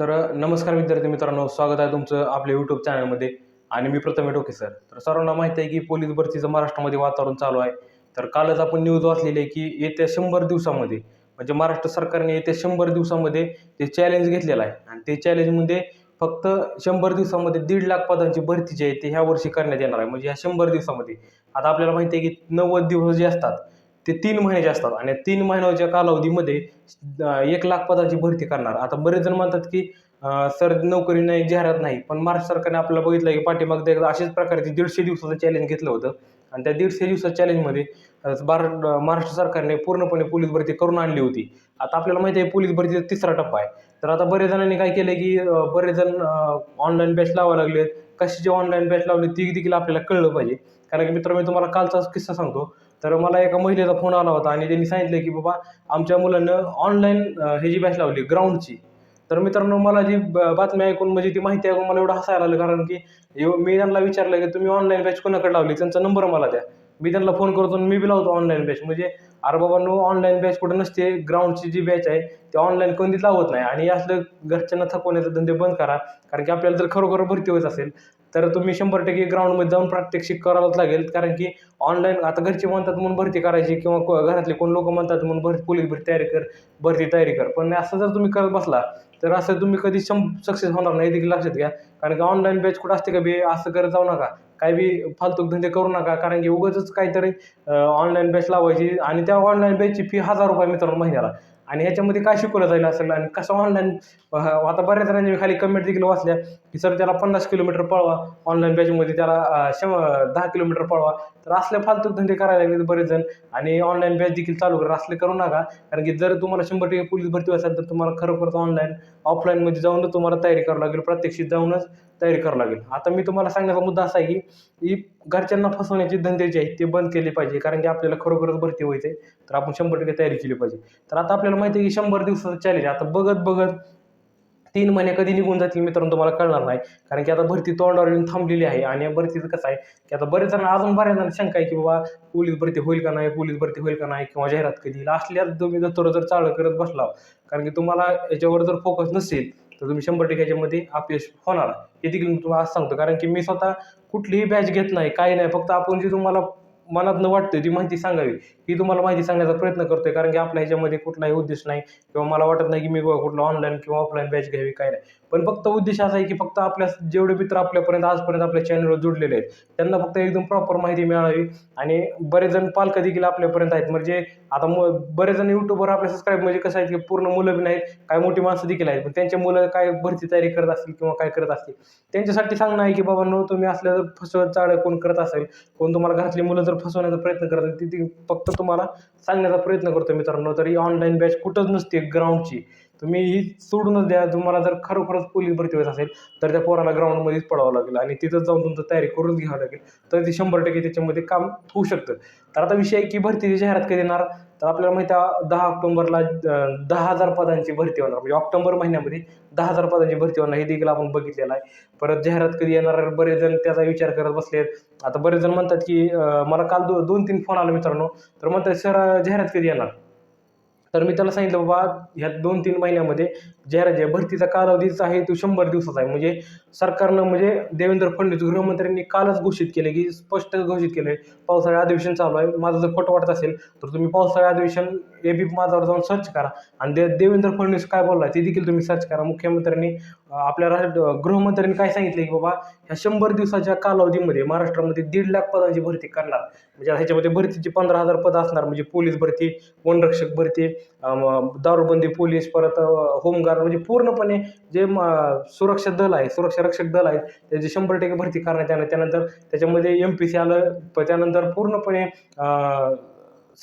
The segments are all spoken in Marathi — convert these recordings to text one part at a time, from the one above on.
तर नमस्कार विद्यार्थी मित्रांनो स्वागत आहे तुमचं आपल्या यूट्यूब चॅनलमध्ये आणि मी प्रथम टोके सर. तर सर्वांना माहिती आहे की पोलीस भरतीचं महाराष्ट्रामध्ये वातावरण चालू आहे. तर कालच आपण न्यूज वाचलेली आहे की येत्या शंभर दिवसामध्ये म्हणजे महाराष्ट्र सरकारने येत्या शंभर दिवसामध्ये ते चॅलेंज घेतलेलं आहे. आणि ते चॅलेंजमध्ये फक्त शंभर दिवसामध्ये दीड लाख पदांची भरती जी आहे ती ह्या वर्षी करण्यात येणार आहे. म्हणजे ह्या शंभर दिवसामध्ये. आता आपल्याला माहिती आहे की नव्वद दिवस जे असतात ते तीन महिन्याचे असतात. आणि तीन महिन्याच्या कालावधीमध्ये एक लाख पदाची भरती करणार. आता बरेच जण म्हणतात की सर नोकरी नाही जाहिरात नाही. पण महाराष्ट्र सरकारने आपल्याला बघितलं की पाठीमागचं एकदा अशाच प्रकारचे दीडशे दिवसाचं चॅलेंज घेतलं होतं. आणि त्या दीडशे दिवसाच्या चॅलेंजमध्ये बार महाराष्ट्र सरकारने पूर्णपणे पोलीस भरती करून आणली होती. आता आपल्याला माहिती आहे पोलीस भरतीचा तिसरा टप्पा आहे. तर आता बरेच जणांनी काय केलं की बरेच जण ऑनलाईन बॅच लावायला लागले जे ऑनलाईन बॅच लावली ती देखील आपल्याला कळलं पाहिजे. कारण की मित्र मी तुम्हाला कालचाच किस्सा सांगतो. तर मला एका महिलेचा फोन आला होता आणि त्यांनी सांगितलं की बाबा आमच्या मुलानं ऑनलाईन हे जी बॅच लावली ग्राउंडची तर मित्रांनो मला जी ब- बातमी ऐकून म्हणजे ती माहिती ऐकून मला एवढं हसायला आलं. कारण की एव- मी त्यांना विचारलं की तुम्ही ऑनलाईन बॅच कोणाकडे लावली? त्यांचा नंबर मला द्या. मी त्यांना फोन करतो आणि मी बी लावतो ऑनलाईन बॅच म्हणजे अरे बाबांनो ऑनलाईन बॅच कुठं नसते. ग्राउंडची जी बॅच आहे ते ऑनलाईन कोणतीच लावत नाही. आणि असलं घरच्यांना थकवण्याचे धंदे बंद करा. कारण की आपल्याला जर खरोखर भरती होत असेल तर तुम्ही शंभर टक्के ग्राउंडमध्ये जाऊन प्रात्यक्षिक करावंच लागेल. कारण की ऑनलाईन आता घरचे म्हणतात म्हणून भरती करायची किंवा को- घरातले कोण लोक म्हणतात म्हणून भरती पोलीस भरती तयारी कर भरती तयारी कर. पण असं जर तुम्ही करत बसला तर असं तुम्ही कधी शं सक्सेस होणार नाही देखील लक्षात घ्या. कारण की ऑनलाईन बॅच कुठं असते का बी? असं करत जाऊ नका. काय बी फालतूक धंदे करू नका. कारण की उगाचच काहीतरी ऑनलाईन बॅच लावायची आणि त्या ऑनलाईन बॅचची फी हजार रुपये मित्रांनो महिन्याला. आणि ह्याच्यामध्ये काय शिकवलं जाईल असेल आणि कसं ऑनलाईन आता बऱ्याच जणांनी खाली कमेंट देखील वाचल्या की सर त्याला पन्नास किलोमीटर पळवा. ऑनलाईन बॅचमध्ये त्याला शं दहा किलोमीटर पळवा. तर असले फालतू धंदे करायला लागले बरेच जण आणि ऑनलाईन बॅच देखील चालू करा. असले करू नका. कारण की जर तुम्हाला शंभर टक्के पोलीस भरती असेल तर तुम्हाला खरोखरच ऑनलाईन ऑफलाईनमध्ये जाऊनच तुम्हाला तयारी करावी लागेल. प्रत्यक्षित जाऊनच तयारी करावी लागेल. आता मी तुम्हाला सांगण्याचा मुद्दा असा आहे की ही घरच्यांना फसवण्याचे धंदे जे आहेत ते बंद केले पाहिजे. कारण की आपल्याला खरोखरच भरती व्हायचं आहे. तर आपण शंभर टक्के तयारी केली पाहिजे. तर आता आपल्याला माहिती आहे की शंभर दिवसाचं चॅलेंज आता बघत बघत तीन महिने कधी निघून जातील मित्रांनो तुम्हाला कळणार नाही. कारण की आता भरती तोंडावर येऊन थांबलेली आहे आणि या भरतीचं कसं आहे की आता बरेच जण अजून बऱ्याच जण शंका आहे की बाबा पोलीस भरती होईल का नाही पोलीस भरती होईल का नाही किंवा जाहिरात कधी येईल. असल्या तुम्ही जर थोडं जर चालू करत बसला कारण की तुम्हाला याच्यावर जर फोकस नसेल तर तुम्ही शंभर टक्के याच्यामध्ये अपयश होणार हे देखील मी तुम्हाला आज सांगतो. कारण की मी स्वतः कुठलीही बॅच घेत नाही काही नाही. फक्त आपण जी तुम्हाला मनातनं वाटतं ती माहिती सांगावी. ही तुम्हाला माहिती सांगण्याचा प्रयत्न करतोय. कारण की आपल्या ह्याच्यामध्ये कुठलाही उद्देश नाही. किंवा मला वाटत नाही की मी बाबा कुठलं ऑनलाईन किंवा ऑफलाईन बॅच घ्यावी काय नाही. पण फक्त उद्देश असा आहे की फक्त आपल्या जेवढे मित्र आपल्यापर्यंत आजपर्यंत आपल्या चॅनलवर जुडलेले आहेत त्यांना फक्त एकदम प्रॉपर माहिती मिळावी आणि बरेच जण पालक देखील आपल्यापर्यंत आहेत. म्हणजे आता म बरेच जण यूट्यूबवर आपले सबस्क्राईब म्हणजे कसं आहे की पूर्ण मुलं बी नाहीत काय मोठी माणसं देखील आहेत. पण त्यांच्या मुलं काय भरती तयारी करत असतील किंवा काय करत असतील? त्यांच्यासाठी सांगणं आहे की बाबा नो तुम्ही असल्या जर फसवत चाळ कोण करत असेल कोण तुम्हाला घरातली मुलं जर फसवण्याचा प्रयत्न करत असेल ती ती फक्त तुम्हाला सांगण्याचा प्रयत्न करतो मित्रांनो. तर ही ऑनलाईन बॅच कुठंच नसते ग्राउंडची तुम्ही ही सोडूनच द्या. तुम्हाला जर खरोखरच पोलीस भरती होत असेल तर त्या पोराला ग्राउंडमध्येच पडावं लागेल आणि तिथं जाऊन तुमचं तयारी करून घ्यावं लागेल. तर ते शंभर टक्के त्याच्यामध्ये काम होऊ शकतं. तर आता विषय आहे की भरतीची जाहिरात कधी येणार? तर आपल्याला माहिती आहे दहा ऑक्टोबरला दहा हजार पदांची भरती होणार. म्हणजे ऑक्टोबर महिन्यामध्ये दहा हजार पदांची भरती होणार. हे देखील आपण बघितलेलं आहे. परत जाहिरात कधी येणार? बरेच जण त्याचा विचार करत बसले आहेत आता बरेच जण म्हणतात की मला काल दो दोन तीन फोन आला मित्रांनो. तर म्हणतात सर जाहिरात कधी येणार? तर मी त्याला सांगितलं बाबा ह्या दोन तीन महिन्यामध्ये जाहिरात जे भरतीचा कालावधीचा आहे तो शंभर दिवसाचा आहे. म्हणजे सरकारनं म्हणजे देवेंद्र फडणवीस गृहमंत्र्यांनी कालच घोषित केले की स्पष्ट घोषित केले पावसाळी अधिवेशन चालू आहे माझं जर खोटं वाटत असेल तर तुम्ही पावसाळी अधिवेशन ए बी माझ्यावर जाऊन सर्च करा. आणि दे देवेंद्र फडणवीस काय बोलला ते देखील तुम्ही सर्च करा. मुख्यमंत्र्यांनी आपल्या राष्ट्र गृहमंत्र्यांनी काय सांगितलं की बाबा ह्या शंभर दिवसाच्या कालावधीमध्ये महाराष्ट्रामध्ये दीड लाख पदांची भरती करणार. म्हणजे ह्याच्यामध्ये भरतीची पंधरा हजार पदं असणार. म्हणजे पोलीस भरती वनरक्षक भरती दारूबंदी पोलीस परत होमगार्ड म्हणजे पूर्णपणे जे म- सुरक्षा दल आहे सुरक्षा रक्षक दल आहे त्याची शंभर टक्के भरती करण्यात येणार. त्यानंतर त्याच्यामध्ये एम पी सी आलं प- त्यानंतर पूर्णपणे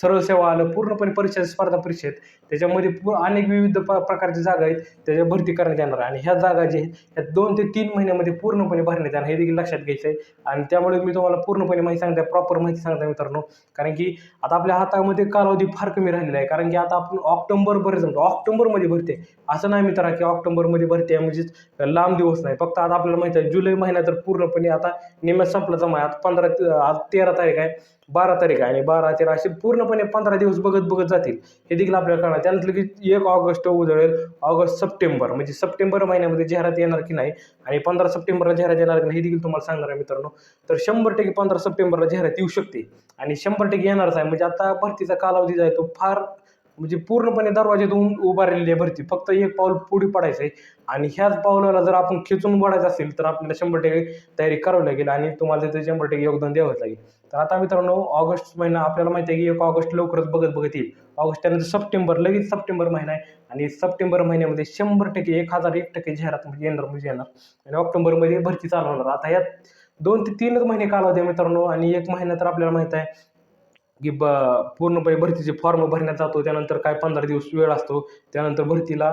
सरळ सेवा आलं पूर्णपणे परीक्षा स्पर्धा परीक्षेत त्याच्यामध्ये पू अनेक विविध प प्रकारच्या जागा आहेत त्याच्या भरती करण्यात येणार. आणि ह्या जागा जे आहेत ह्या दोन ते तीन महिन्यामध्ये पूर्णपणे भरण्यात येणार. हे देखील लक्षात घ्यायचं आहे आणि त्यामुळे मी तुम्हाला पूर्णपणे माहिती सांगताय प्रॉपर माहिती सांगताय मित्रांनो. कारण की आता आपल्या हातामध्ये कालावधी फार कमी राहिलेला आहे. कारण की आता आपण ऑक्टोबरपर्यंत जमतो ऑक्टोबरमध्ये भरते. असं नाही मित्रा की ऑक्टोबरमध्ये भरते आहे म्हणजेच लांब दिवस नाही. फक्त आता आपल्याला माहिती आहे जुलै महिना तर पूर्णपणे आता निम्यात संपला जमा. आहे आता पंधरा आज तेरा तारीख आहे. बारा तारीख आहे आणि बारा तेरा असे पूर्णपणे पंधरा दिवस बघत बघत जातील. हे देखील आपल्याला कळणार. त्यानंतर की एक ऑगस्ट उजळेल ऑगस्ट सप्टेंबर. म्हणजे सप्टेंबर महिन्यामध्ये जाहिरात येणार की नाही आणि पंधरा सप्टेंबरला जाहिरात येणार की नाही हे देखील तुम्हाला सांगणार आहे मित्रांनो. तर शंभर टक्के पंधरा सप्टेंबरला जाहिरात येऊ शकते. आणि शंभर टक्के येणारच आहे. म्हणजे आता भरतीचा कालावधी जो आहे तो फार म्हणजे पूर्णपणे दरवाज्यातून उभारलेली आहे भरती. फक्त एक पाऊल पुढे पडायचं आहे. आणि ह्याच पावलाला जर आपण खेचून वाढायचं असेल तर आपल्याला शंभर टक्के तयारी करावी लागेल आणि तुम्हाला तिथे शंभर टक्के योगदान द्यावंच लागेल. तर आता मित्रांनो ऑगस्ट महिना आपल्याला माहिती आहे की एक ऑगस्ट लवकरच बघत बघत येईल. ऑगस्ट त्यानंतर सप्टेंबर लगेच सप्टेंबर महिना आहे. आणि सप्टेंबर महिन्यामध्ये शंभर टक्के एक हजार एक टक्के जाहिरात म्हणजे येणार म्हणजे येणार. आणि ऑक्टोबरमध्ये भरती चालू होणार. आता यात दोन ते तीनच महिने कालावधी आहे मित्रांनो. आणि एक महिना तर आपल्याला माहीत आहे की ब पूर्णपणे भरतीचे फॉर्म भरण्यात जातो त्यानंतर काय पंधरा दिवस वेळ असतो त्यानंतर भरतीला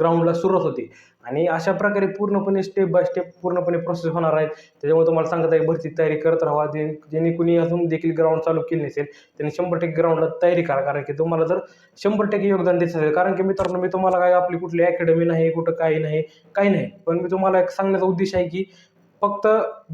ग्राउंडला सुरुवात होते. आणि अशा प्रकारे पूर्णपणे स्टेप बाय स्टेप पूर्णपणे प्रोसेस होणार आहेत. त्याच्यामुळे तुम्हाला सांगत आहे भरती तयारी करत राहा. जे ज्यांनी कुणी अजून देखील ग्राउंड चालू केली नसेल त्यांनी शंभर टक्के ग्राउंडला तयारी करा. कारण की तुम्हाला जर शंभर टक्के योगदान द्यायचं असेल कारण की मित्रांनो मी तुम्हाला काय आपली कुठली अकॅडमी नाही कुठं काही नाही काही नाही. पण मी तुम्हाला एक सांगण्याचा उद्देश आहे की फक्त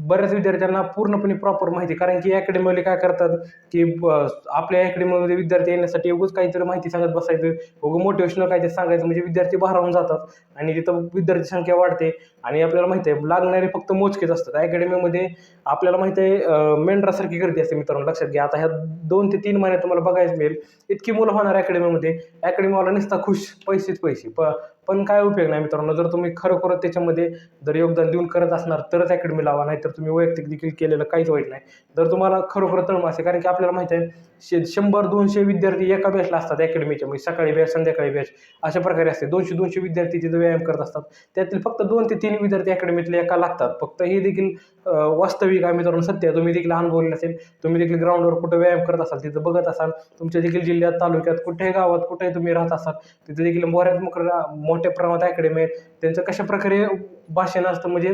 बऱ्याच विद्यार्थ्यांना पूर्णपणे प्रॉपर माहिती कारण की अकॅडमीवाले काय करतात की आपल्या अकॅडमीमध्ये विद्यार्थी येण्यासाठी एवढंच काहीतरी माहिती सांगत बसायचं उगं मोटिवेशनल काहीतरी सांगायचं म्हणजे विद्यार्थी भारावून जातात आणि तिथं विद्यार्थी संख्या वाढते आणि आपल्याला माहिती आहे लागणारे फक्त मोजकेच असतात. अकॅडमीमध्ये आपल्याला माहिती आहे मेंढरासारखी गर्दी असते मित्रांनो लक्षात घ्या. आता ह्या दोन ते तीन महिन्यात तुम्हाला बघायचं मिळेल इतकी मुलं होणार अकॅडमीमध्ये अकॅडमीवाला नुसता खुश पैसेच पैसे. प पण काय उपयोग नाही मित्रांनो. जर तुम्ही खरोखर त्याच्यामध्ये जर योगदान देऊन करत असणार तरच अकॅडमी लावा नाही तर तुम्ही वैयक्तिक देखील केलेलं काहीच वाईट नाही. जर तुम्हाला खरोखर तळम असेल कारण की आपल्याला माहिती आहे शे शंभर दोनशे विद्यार्थी एका बॅचला असतात अकॅडमीच्या म्हणजे सकाळी बॅच संध्याकाळी बॅच अशा प्रकारे असते. दोनशे दोनशे विद्यार्थी तिथे व्यायाम करत असतात. त्यातील फक्त दोन ते तीन विद्यार्थी अकॅडमीतले एका लागतात. फक्त हे देखील वास्तविक आहे मित्रांनो. सत्य आहे. तुम्ही देखील अनुभवले असेल तुम्ही देखील ग्राउंडवर कुठं व्यायाम करत असाल तिथं बघत असाल तुमच्या देखील जिल्ह्यात तालुक्यात कुठेही गावात कुठेही तुम्ही राहत असाल तिथे देखील बऱ्याच मोठ्या प्रमाणात अकॅडमी आहेत. त्यांचं कशा प्रकारे भाषण असतं म्हणजे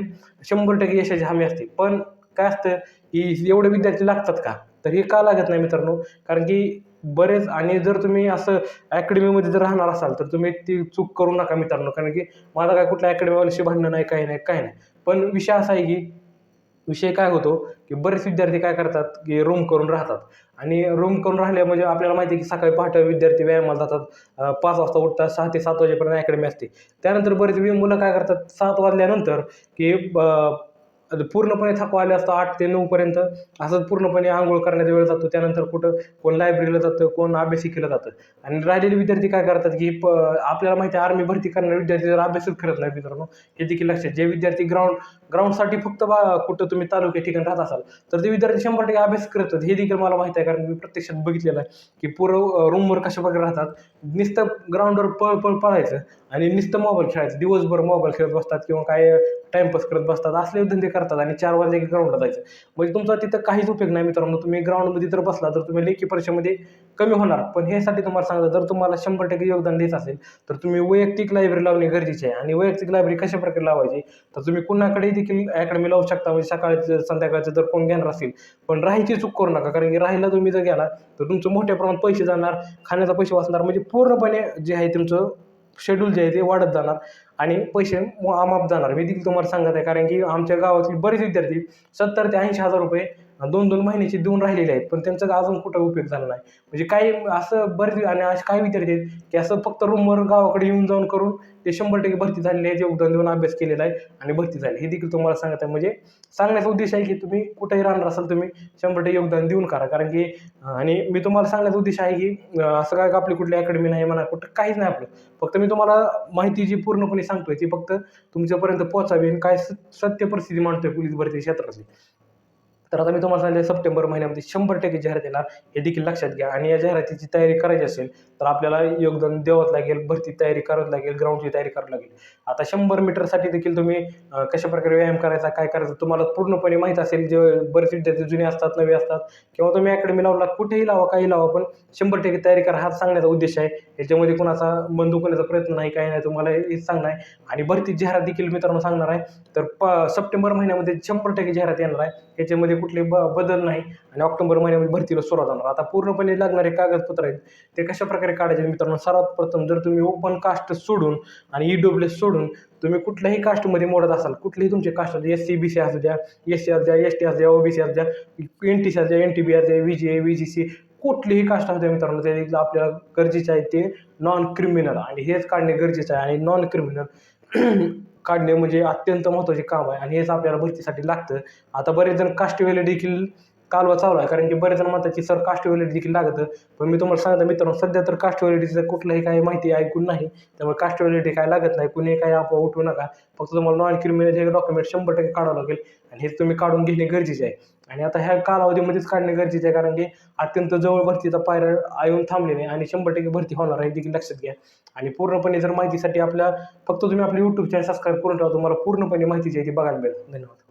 शंभर टक्के यशाची हमी असते. पण काय असतं की एवढे विद्यार्थी लागतात का? तर हे का लागत नाही मित्रांनो? कारण की बरेच आणि जर तुम्ही असं अकॅडमीमध्ये जर राहणार असाल तर तुम्ही ती चूक करू नका मित्रांनो. कारण की माझा काय कुठल्या अकॅडमीवाल्याशी भांडणं नाही काही नाही काही नाही. पण विषय असा आहे की विषय काय होतो की बरेच विद्यार्थी काय करतात की रूम करून राहतात. आणि रूम करून राहिले म्हणजे आपल्याला माहिती आहे की सकाळी पहाटे विद्यार्थी व्यायामाला जातात. पाच वाजता उठतात सहा ते सात वाजेपर्यंत अकॅडमी असते. त्यानंतर बरेच मुलं काय करतात सात वाजल्यानंतर की पूर्णपणे थकवा आले असतो आठ ते नऊपर्यंत असंच पूर्णपणे आंघोळ करण्याचा वेळ जातो. त्यानंतर कुठं कोण लायब्ररीला जातं कोण अभ्यासिकेला जातं. आणि राहिलेले विद्यार्थी काय करतात की प आपल्याला माहिती आहे आर्मी भरती करणारे विद्यार्थी जर अभ्यासच करत नाही मित्रांनो हे देखील लक्षात जे विद्यार्थी ग्राउंड ग्राउंडसाठी फक्त बा कुठं तुम्ही तालुक्या ठिकाणी राहत असाल तर ते विद्यार्थी शंभर टक्के अभ्यास करतात हे देखील मला माहिती आहे कारण मी प्रत्यक्षात बघितलेलं आहे की पुरं रूमवर कशा प्रकारे राहतात. नुसतं ग्राउंडवर पळ पळ पळायचं आणि नुसतं मोबाईल खेळायचं. दिवसभर मोबाईल खेळत बसतात किंवा काय टाइमपास करत बसतात असले धंदे करतात आणि चार वाजले की ग्राउंडला जायचं. म्हणजे तुमचा तिथं काहीच उपयोग नाही मित्रांनो. तुम्ही ग्राउंडमध्ये जर बसला तर तुम्ही लेखी परीक्षेमध्ये कमी होणार. पण हेसाठी तुम्हाला सांगतो जर तुम्हाला शंभर टक्के योगदान द्यायचं असेल तर तुम्ही वैयक्तिक लायब्ररी लावणे गरजेचे आहे. आणि वैयक्तिक लायब्ररी कशा प्रकारे लावायची तर तुम्ही कुणाकडे देखील अकॅडमी लावू शकता. म्हणजे सकाळचं संध्याकाळचं जर कोण घेणार असेल पण राहायची चूक करू नका. कारण की राहायला तुम्ही जर गेला तर तुमचं मोठ्या प्रमाणात पैसे जाणार खाण्याचा पैसे वाचणार म्हणजे पूर्णपणे जे आहे तुमचं शेड्यूल जे आहे ते वाढत जाणार आणि पैसे आमाप जाणार. मी देखील तुम्हाला सांगत आहे कारण की आमच्या गावातील बरेच विद्यार्थी सत्तर ते ऐंशी हजार रुपये दोन दोन महिन्याचे देऊन राहिलेले आहेत. पण त्यांचा अजून कुठं उपयोग झाला नाही. म्हणजे काही असं बरेच आणि असे काही विद्यार्थी आहेत की असं फक्त रूमवर गावाकडे येऊन जाऊन करून ते शंभर टक्के भरती झालेले आहे योगदान देऊन अभ्यास केलेला आहे आणि भरती झाली. हे देखील तुम्हाला सांगत आहे. म्हणजे सांगण्याचा उद्देश आहे की तुम्ही कुठेही राहणार असाल तुम्ही शंभर टक्के योगदान देऊन करा. कारण की आणि मी तुम्हाला सांगण्याचा उद्देश आहे की असं काय आपली कुठली अकॅडमी नाही म्हणा कुठं काहीच नाही आपलं. फक्त मी तुम्हाला माहिती जी पूर्णपणे सांगतोय ती फक्त तुमच्यापर्यंत पोहोचावी आणि काय सत्य परिस्थिती मांडतोय पोलीस भरती क्षेत्रातली. तर आता मी तुम्हाला सांगितलं सप्टेंबर महिन्यामध्ये शंभर टक्के जाहिरात येणार हे देखील लक्षात घ्या. आणि या जाहिरातीची तयारी करायची असेल तर आपल्याला योगदान द्यावंच लागेल भरती तयारी करत लागेल ग्राउंडची तयारी करावी लागेल. आता शंभर मीटरसाठी देखील तुम्ही कशा प्रकारे व्यायाम करायचा काय करायचं तुम्हाला पूर्णपणे माहीत असेल जे बरेच विद्यार्थी जुने असतात नवे असतात किंवा तुम्ही अकॅडमी लावला कुठेही लावा काही लावा पण शंभर टक्के तयारी करा हा सांगण्याचा उद्देश आहे. याच्यामध्ये कुणाचा मन दुखण्याचा प्रयत्न नाही काही नाही तुम्हाला हेच सांगणार आहे. आणि भरती जाहिरात देखील मित्रांनो सांगणार आहे. तर प सप्टेंबर महिन्यामध्ये शंभर टक्के जाहिरात येणार आहे. याच्यामध्ये कुठले ब बदल नाही. आणि ऑक्टोबर महिन्यामध्ये भरतीला सुरुवात होणार. आता पूर्णपणे लागणारे कागदपत्र आहेत ते कशा प्रकारे काढायचे? मित्रांनो सर्वात प्रथम जर तुम्ही ओपन कास्ट सोडून आणि ई डब्ल्यू एस सोडून तुम्ही कुठल्याही कास्टमध्ये मोडत असाल कुठलेही तुमचे कास्ट असू एस सी बी सी असू द्या एस सी असू द्या एस टी असू द्या ओ बी सी असू द्या एन टी सी असू द्या एन टी बी असू द्या V G A V G C कुठलीही कास्ट असू द्या मित्रांनो ते आपल्याला गरजेचे आहे ते नॉन क्रिमिनल आणि हेच काढणे गरजेचं आहे. आणि नॉन क्रिमिनल काढणे म्हणजे अत्यंत महत्त्वाचे काम आहे. आणि हेच आपल्याला भरतीसाठी लागतं. आता बरेच जण कास्टवेले देखील कालवा चालू आहे. कारण की बरेच जण म्हणतात की सर कास्टवेलिटी देखील लागतं. पण मी तुम्हाला सांगतो मित्रांनो सध्या तर कास्टवेलिटीचं कुठलंही काही माहिती ऐकून नाही. त्यामुळे कास्टवेलिटी काय लागत नाही. कुणी काही अफवा उठवू नका. फक्त तुम्हाला नॉन क्रिमिनल हे डॉक्युमेंट शंभर टक्के काढावं लागेल. आणि हे तुम्ही काढून घेणे गरजेचे आहे. आणि आता ह्या कालावधीमध्येच काढणे गरजेचे आहे. कारण की अत्यंत जवळ भरतीचा पायऱ्या येऊन नाही आणि शंभर टक्के भरती होणार आहे हे देखील लक्षात घ्या. आणि पूर्णपणे जर माहितीसाठी आपल्या फक्त तुम्ही आपले यूट्यूब चॅनल सबस्क्राईब करून ठेवा. तुम्हाला पूर्णपणे माहिती जी आहे ती बघायला मिळेल. धन्यवाद.